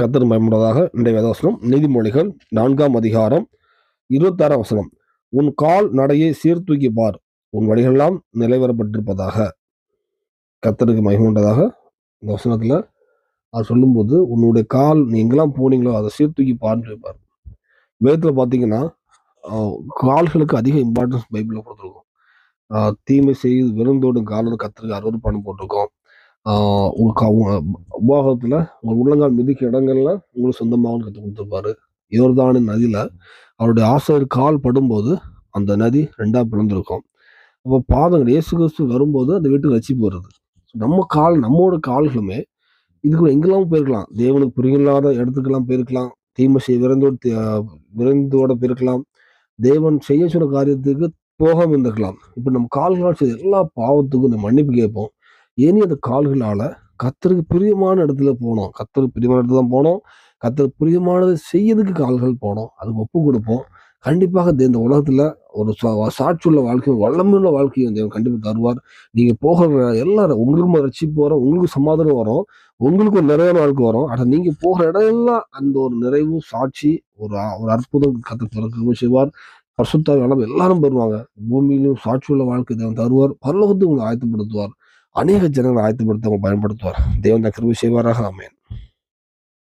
கத்தர் பயன்படுவதாக இன்றைய வேதவசனம் நீதிமொழிகள் நான்காம் அதிகாரம் இருபத்தாறாம் வசனம். உன் கால் நடையை சீர்தூக்கி பார் உன் வழிகளெல்லாம் நிலைவரப்பட்டிருப்பதாக கத்தருக்கு மகிமுண்டதாக இந்த வசனத்தில் அவர் சொல்லும்போது உன்னுடைய கால் நீ எங்கெல்லாம் போனீங்களோ அதை சீர்தூக்கி பார்ன்னு இருப்பார் வேதத்துல பாத்தீங்கன்னா கால்களுக்கு அதிக இம்பார்ட்டன்ஸ் பைபிளில் கொடுத்துருக்கோம். தீமை செய்து விருந்தோடும் காலோட கத்தருக்கு அறுபது பணம் போட்டிருக்கோம். உங்கள் உபாகத்தில் உங்கள் உள்ளங்கால் மிதிக்க இடங்கள்ல உங்களுக்கு சொந்தமாக கற்றுக் கொடுத்துருப்பாரு. யோர்தானின் நதியில் அவருடைய ஆசிரியர் கால் படும்போது அந்த நதி ரெண்டாக பிளந்திருக்கும். அப்போ பாதங்கள் இயேசு கிறிஸ்து வரும்போது அந்த வீட்டுக்கு வச்சு போகிறது நம்ம கால் நம்மோட கால்களுமே இதுக்குள்ள எங்கெல்லாம் போயிருக்கலாம்? தேவனுக்கு புரியலாத இடத்துக்கெல்லாம் போயிருக்கலாம். தீமை செய்ய விரைந்தோடு விரைந்தோட போயிருக்கலாம். தேவன் செய்ய சொன்ன காரியத்துக்கு போகாமல் இருந்திருக்கலாம். இப்போ நம்ம கால்களால் செய்த எல்லா பாவத்துக்கும் நம்ம மன்னிப்பு கேட்போம். இனி அந்த கால்களால் கத்தருக்கு பிரியமான இடத்துல போனோம். கத்தருக்கு பிரியமான இடத்துல தான் போனோம். கத்தருக்கு பிரியமானதை செய்யறதுக்கு கால்கள் போனோம். அதுக்கு ஒப்பு கொடுப்போம். கண்டிப்பாக தே- இந்த உலகத்தில் ஒரு சா- சாட்சியுள்ள வாழ்க்கையும் வல்லமையுள்ள வாழ்க்கையும் தேவன் கண்டிப்பாக தருவார். நீங்கள் போகிற எல்லாரும் உங்களுக்கும் ரசிப்பு வரும் உங்களுக்கு சமாதானம் வரும் உங்களுக்கு ஒரு நிறைவான வாழ்க்கை வரும். ஆனால் நீங்கள் போகிற இடம் எல்லாம் அந்த ஒரு நிறைவு சாட்சி ஒரு ஒரு அற்புதம் கத்தை பிறக்கவும் செய்வார். பரிசுத்தாவி எல்லாரும் பெறுவாங்க. பூமியிலும் சாட்சியுள்ள வாழ்க்கை தேவன் தருவார். பரலோகத்தை உங்களை ஆயத்தப்படுத்துவார். அநேக ஜனங்களை ஆயத்தப்படுத்தவங்க பயன்படுத்துவார் தேவன் கிருபை செய்வாராக. ஆமென்.